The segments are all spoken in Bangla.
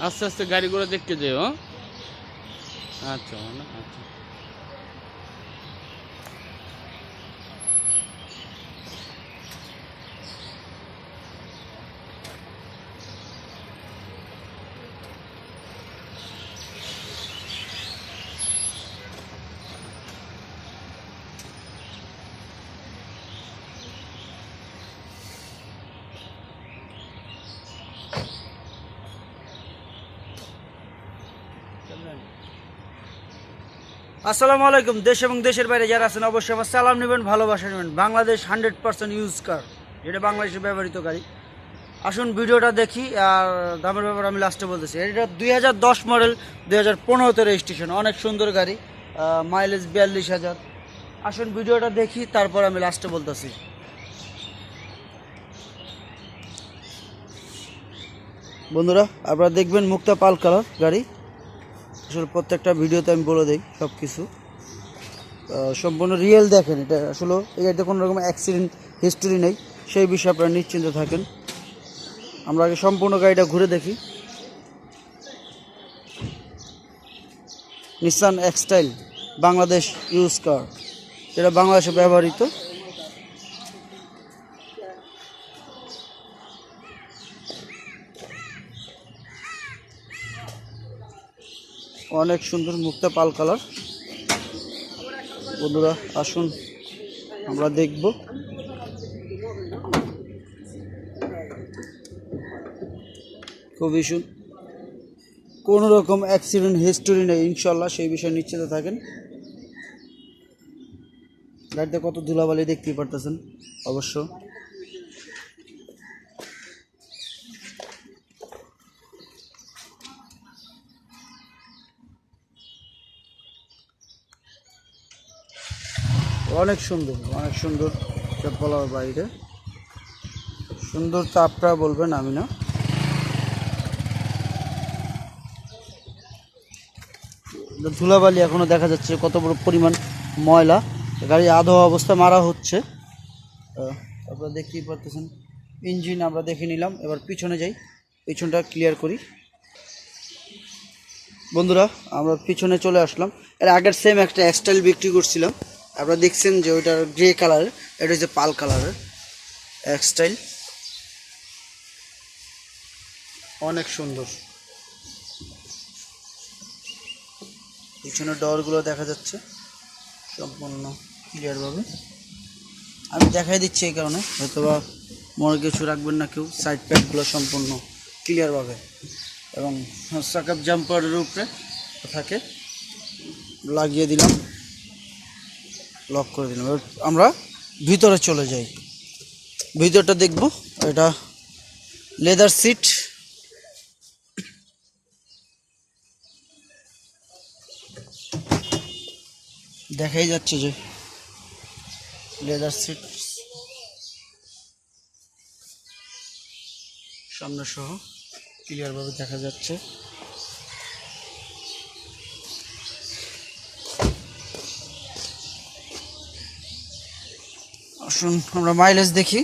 আস্তে আস্তে গাড়িগুলো দেখতে যেও হ্যাঁ? আচ্ছা আচ্ছা আসসালামু আলাইকুম। দেশ এবং দেশের বাইরে যারা আছেন, অবশ্যই আমার সালাম নেবেন, ভালোবাসা নেবেন। Bangladesh hundred percent use car যেটা বাংলাদেশে ব্যবহৃত গাড়ি। আসুন ভিডিওটা দেখি, আর দামের ব্যাপারে আমি লাস্টে বলতেছি। এটা দুই হাজার দশ মডেল দুই হাজার পনেরোতে রেজিস্ট্রেশন অনেক সুন্দর গাড়ি মাইলেজ বিয়াল্লিশ হাজার। আসুন ভিডিওটা দেখি, তারপর আমি লাস্টে বলতেছি। বন্ধুরা, আপনারা দেখবেন মুক্তা পাল কালার গাড়ি। আসলে প্রত্যেকটা ভিডিওতে আমি বলে দিই সব কিছু সম্পূর্ণ রিয়েল দেখেন, এটা আসলে এই গাড়িতে কোনো রকম অ্যাক্সিডেন্ট হিস্টোরি নেই, সেই বিষয়ে আপনারা নিশ্চিন্ত থাকেন। আমরা আগে সম্পূর্ণ গাড়িটা ঘুরে দেখি। Nissan X trail Bangladesh use car যেটা বাংলাদেশে ব্যবহৃত। অনেক সুন্দর মুক্তা পাল কালার। বন্ধুরা, আসুন, আমরা দেখব। খুবই শুন কোনো রকম অ্যাক্সিডেন্ট হিস্টোরি নেই, ইনশাল্লাহ সেই বিষয়ে নিশ্চিত থাকেন। গাড়িতে কত ধুলাবালি দেখতেই পারতেছেন, অবশ্য। অনেক সুন্দর অনেক সুন্দর বলার বাইরে। সুন্দর আপনারা বলবেন আমি না। ধুলাবালি এখনও দেখা যাচ্ছে কত বড় পরিমাণ ময়লা। গাড়ি আধো অবস্থা মারা হচ্ছে। আপনারা দেখতেই পারতেছেন। ইঞ্জিন আমরা দেখে নিলাম। এবার পিছনে যাই, পিছনটা ক্লিয়ার করি। বন্ধুরা, আমরা পিছনে চলে আসলাম। এর আগের সেম একটা এক্সটাইল বিক্রি করছিলাম। আপনারা দেখছেন যে ওইটার গ্রে কালারের এটা হচ্ছে পাল কালারের এক্সটাইল অনেক সুন্দর। পিছনে ডরগুলো দেখা যাচ্ছে, সম্পূর্ণ ক্লিয়ারভাবে আমি দেখাই দিচ্ছি এই কারণে, হয়তোবা মনে কিছু রাখবেন না কেউ সাইড প্যাডগুলো সম্পূর্ণ ক্লিয়ারভাবে এবং সাকাপ জাম্পারের উপরে থাকে। লাগিয়ে দিলাম। লক করে দিলাম। আমরা ভিতরে চলে যাই। ভিতরটা দেখব। এটা লেদার সিট দেখাই যাচ্ছে যে লেদার সিট সামনে সহ ক্লিয়ারভাবে দেখা যাচ্ছে। আসুন, আমরা মাইলেজ দেখি।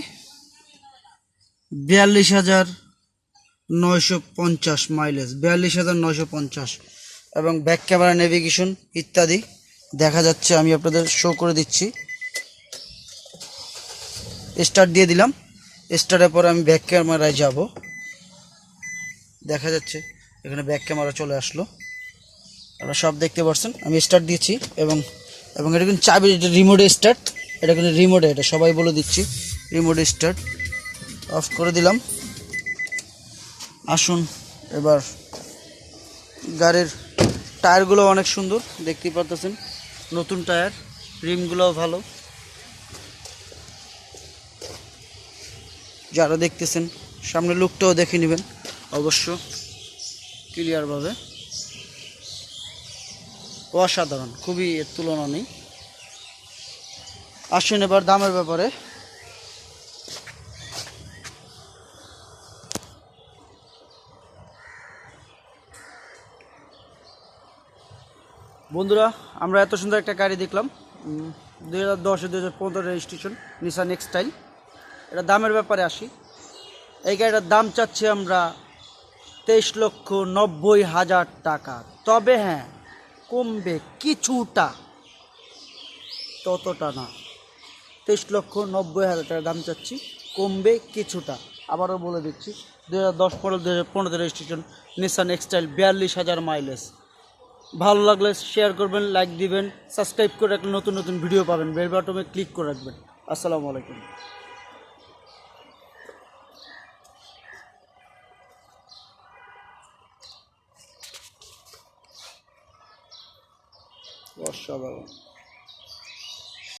বিয়াল্লিশ হাজার নয়শো পঞ্চাশ মাইলেজ বিয়াল্লিশ হাজার নয়শো পঞ্চাশ। এবং ব্যাক ক্যামেরা নেভিগেশন ইত্যাদি দেখা যাচ্ছে, আমি আপনাদের শো করে দিচ্ছি। স্টার্ট দিয়ে দিলাম। স্টার্টের পরে আমি ব্যাক ক্যামেরায় যাব। দেখা যাচ্ছে, এখানে ব্যাক ক্যামেরা চলে আসলো। আপনারা সব দেখতে পাচ্ছেন আমি স্টার্ট দিয়েছি এবং এবং এটা কিন্তু চাবি রিমোটে স্টার্ট এটা কিন্তু রিমোটে, এটা সবাই বলে দিচ্ছি। Remote start. অফ করে দিলাম। আসুন এবার। গাড়ির টায়ারগুলো অনেক সুন্দর, দেখতেই পারতেছেন। নতুন টায়ার, রিমগুলোও ভালো। যারা দেখতেছেন সামনে লুকটাও দেখে নেবেন, অবশ্য ক্লিয়ারভাবে অসাধারণ, খুবই এর তুলনা নেই। আসুন এবার দামের ব্যাপারে। বন্ধুরা, আমরা এত সুন্দর একটা গাড়ি দেখলাম। দুই হাজার দশে দুই হাজার পনেরো রেজিস্ট্রেশন নিসান এক্সটাইল এটা দামের ব্যাপারে আসি। এই গাড়িটার দাম চাচ্ছি আমরা তেইশ লক্ষ নব্বই হাজার টাকা। তবে হ্যাঁ কমবে কিছুটা, ততটা না। তেইশ লক্ষ নব্বই হাজার টাকা দাম চাচ্ছি। কমবে কিছুটা। আবারও বলে দিচ্ছি দু হাজার দশ পনেরো দু হাজার পনেরো রেজিস্ট্রেশন নিসান এক্সটাইল বিয়াল্লিশ হাজার মাইলেজ ভালো লাগলে শেয়ার করবেন লাইক দিবেন সাবস্ক্রাইব করে রাখলে নতুন নতুন ভিডিও পাবেন। বেল বাটনে ক্লিক করে রাখবেন। আসসালামু আলাইকুম। অসাধারণ।